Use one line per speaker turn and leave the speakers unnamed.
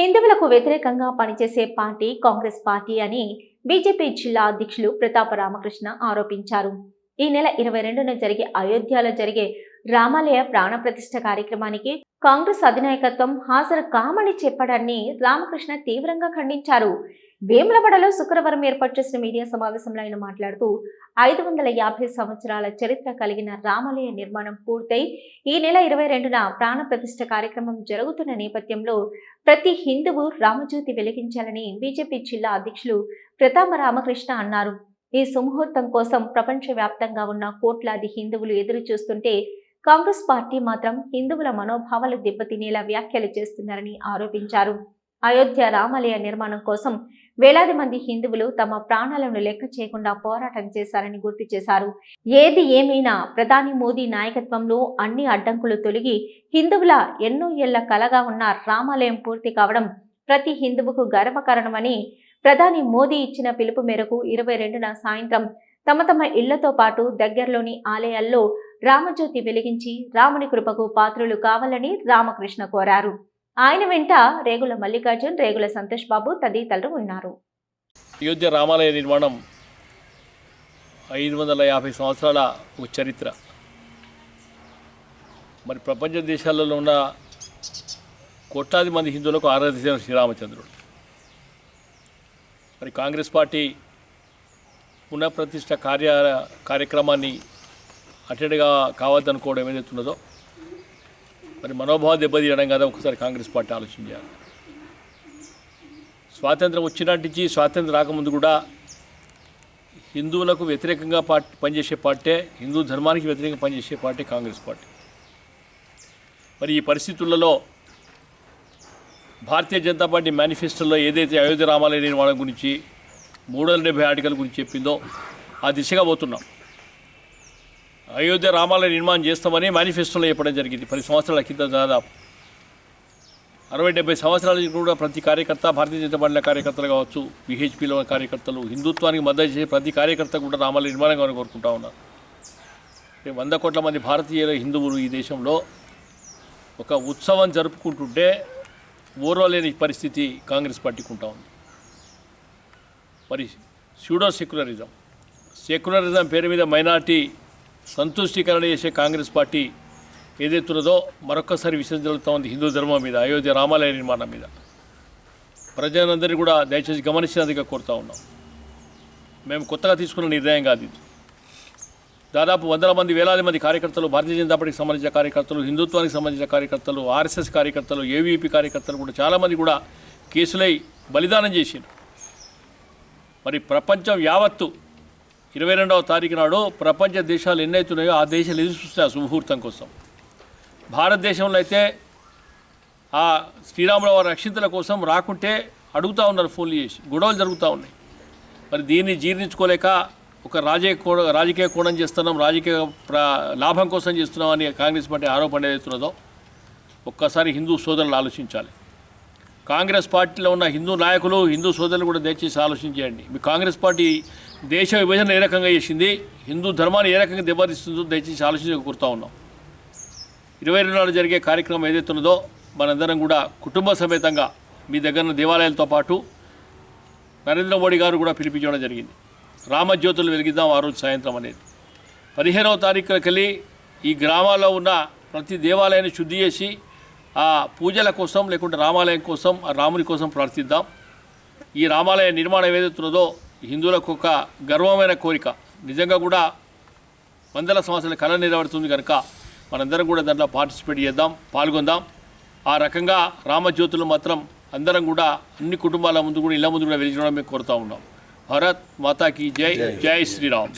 హిందువులకు వ్యతిరేకంగా పనిచేసే పార్టీ కాంగ్రెస్ పార్టీ అని బీజేపీ జిల్లా అధ్యక్షులు ప్రతాప రామకృష్ణ ఆరోపించారు. ఈ నెల ఇరవై రెండున జరిగే అయోధ్యలో జరిగే రామాలయ ప్రాణ ప్రతిష్ఠ కార్యక్రమానికి కాంగ్రెస్ అధినాయకత్వం హాజరు కామని చెప్పడాన్ని రామకృష్ణ తీవ్రంగా ఖండించారు. వేములవాడలో శుక్రవారం ఏర్పాటు చేసిన మీడియా సమావేశంలో ఆయన మాట్లాడుతూ ఐదు వందల యాభై సంవత్సరాల చరిత్ర కలిగిన రామాలయ నిర్మాణం పూర్తయి ఈ నెల ఇరవై రెండున ప్రాణప్రతిష్ఠ కార్యక్రమం జరుగుతున్న నేపథ్యంలో ప్రతి హిందువు రామజ్యోతి వెలిగించాలని బీజేపీ జిల్లా అధ్యక్షులు ప్రతాప రామకృష్ణ అన్నారు. ఈ సుముహూర్తం కోసం ప్రపంచవ్యాప్తంగా ఉన్న కోట్లాది హిందువులు ఎదురు చూస్తుంటే కాంగ్రెస్ పార్టీ మాత్రం హిందువుల మనోభావాలు దెబ్బతినేలా వ్యాఖ్యలు చేస్తున్నారని ఆరోపించారు. అయోధ్య రామాలయ నిర్మాణం కోసం వేలాది మంది హిందువులు తమ ప్రాణాలను లెక్క చేయకుండా పోరాటం చేశారని గుర్తు చేశారు. ఏది ఏమైనా ప్రధాని మోదీ నాయకత్వంలో అన్ని అడ్డంకులు తొలగి హిందువుల ఎన్నో ఏళ్ళ కలగా ఉన్న రామాలయం పూర్తి కావడం ప్రతి హిందువుకు గర్వకారణమని ప్రధాని మోదీ ఇచ్చిన పిలుపు మేరకు ఇరవై రెండున సాయంత్రం తమ తమ ఇళ్ళతో పాటు దగ్గరలోని ఆలయాల్లో రామజ్యోతి వెలిగించి రాముని కృపకు పాత్రులు కావాలని రామకృష్ణ కోరారు. ఆయన వెంట రేగుల మల్లికార్జున్ రేగుల సంతోష్ బాబు తదితరులు ఉన్నారు.
అయోధ్య రామాలయ నిర్మాణం ఐదు వందల యాభై సంవత్సరాల ఒక చరిత్ర. మరి ప్రపంచ దేశాలలో ఉన్న కోట్లాది మంది హిందువులకు ఆరాధించిన శ్రీరామచంద్రుడు. మరి కాంగ్రెస్ పార్టీ పునఃప్రతిష్ట కార్య కార్యక్రమాన్ని అటెండ్గా కావద్దనుకోవడం ఏదైతే ఉన్నదో మరి మనోభావం దెబ్బతీయడం కదా ఒకసారి కాంగ్రెస్ పార్టీ ఆలోచన చేయాలి. స్వాతంత్రం వచ్చినట్టు నుంచి స్వాతంత్రం రాకముందు కూడా హిందువులకు వ్యతిరేకంగా పార్టీ పనిచేసే పార్టీ హిందూ ధర్మానికి వ్యతిరేకంగా పనిచేసే పార్టీ కాంగ్రెస్ పార్టీ. మరి ఈ పరిస్థితులలో భారతీయ జనతా పార్టీ మేనిఫెస్టోలో ఏదైతే అయోధ్య రామాలయ నిర్మాణం గురించి మూడు వందల డెబ్బై ఆర్టికల్ గురించి చెప్పిందో ఆ దిశగా పోతున్నాం. అయోధ్య రామాలయ నిర్మాణం చేస్తామని మేనిఫెస్టోలో చెప్పడం జరిగింది. పది సంవత్సరాల కింద దాదాపు. అరవై డెబ్బై సంవత్సరాల కూడా ప్రతి కార్యకర్త భారతీయ జనతా పార్టీ కార్యకర్తలు కావచ్చు విహెచ్పిలో కార్యకర్తలు హిందుత్వానికి మద్దతు చేసే ప్రతి కార్యకర్త కూడా రామాలయ నిర్మాణం కావాలని కోరుకుంటా ఉన్నారు. వంద కోట్ల మంది భారతీయుల హిందువులు ఈ దేశంలో ఒక ఉత్సవం జరుపుకుంటుంటే ఓర్వలేని పరిస్థితి కాంగ్రెస్ పార్టీకి ఉంటా ఉంది. మరి స్యూడో సెక్యులరిజం సెక్యులరిజం పేరు మీద మైనార్టీ సంతుష్టీకరణ చేసే కాంగ్రెస్ పార్టీ ఏదైతున్నదో మరొకసారి విషయం జరుగుతూ ఉంది. హిందూ ధర్మం మీద అయోధ్య రామాలయ నిర్మాణం మీద. ప్రజలందరినీ కూడా దయచేసి గమనించినందుగా కోరుతా ఉన్నాం. మేము కొత్తగా తీసుకున్న నిర్ణయం కాదు ఇది. దాదాపు వందల మంది వేలాది మంది కార్యకర్తలు భారతీయ జనతా పార్టీకి సంబంధించిన కార్యకర్తలు హిందుత్వానికి సంబంధించిన కార్యకర్తలు ఆర్ఎస్ఎస్ కార్యకర్తలు ఏవీపీ కార్యకర్తలు కూడా చాలామంది కూడా కేసులై బలిదానం చేసింది మరి ప్రపంచం యావత్తు ఇరవై రెండవ తారీఖు నాడు ప్రపంచ దేశాలు ఎన్నైతున్నాయో ఆ దేశాలు ఎదురు చూస్తాయి ఆ కోసం. భారతదేశంలో అయితే ఆ శ్రీరాముల వారి రక్షితుల కోసం రాకుంటే అడుగుతూ ఉన్నారు ఫోన్లు చేసి గొడవలు జరుగుతూ ఉన్నాయి. మరి దీన్ని జీర్ణించుకోలేక ఒక రాజకీయ కోణ రాజకీయ కోణం చేస్తున్నాం రాజకీయ లాభం కోసం చేస్తున్నాం అని కాంగ్రెస్ పార్టీ ఆరోపణ ఏదైతున్నదో ఒక్కసారి హిందూ సోదరులు ఆలోచించాలి. కాంగ్రెస్ పార్టీలో ఉన్న హిందూ నాయకులు హిందూ సోదరులు కూడా దయచేసి ఆలోచించేయండి మీ కాంగ్రెస్ పార్టీ దేశ విభజన ఏ రకంగా చేసింది హిందూ ధర్మాన్ని ఏ రకంగా దెబ్బతీస్తుందో దయచేసి ఆలోచించక కోరుతా ఉన్నాం ఇరవై రెండు నాడు జరిగే కార్యక్రమం ఏదైతే ఉన్నదో మనందరం కూడా కుటుంబ సమేతంగా మీ దగ్గర దేవాలయాలతో పాటు నరేంద్ర మోడీ గారు కూడా పిలిపించడం జరిగింది. రామజ్యోతులు వెలిగిద్దాం ఆ రోజు సాయంత్రం అనేది. పదిహేనవ తారీఖులకెళ్ళి ఈ గ్రామాల్లో ఉన్న ప్రతి దేవాలయాన్ని శుద్ధి చేసి ఆ పూజల కోసం లేకుంటే రామాలయం కోసం ఆ రాముని కోసం ప్రార్థిద్దాం. ఈ రామాలయ నిర్మాణం ఏదైతున్నదో హిందువులకు ఒక గర్వమైన కోరిక. నిజంగా కూడా వందల సంవత్సరాల కళ నిలబడుతుంది కనుక మనందరం కూడా దాంట్లో పార్టిసిపేట్ చేద్దాం పాల్గొందాం. ఆ రకంగా రామజ్యోతులు మాత్రం అందరం కూడా అన్ని కుటుంబాల ముందు కూడా ఇళ్ళ ముందు కూడా వెలిగించడం మేము కోరుతా ఉన్నాం. భారత్ మాతాకి జై. జై శ్రీరామ్.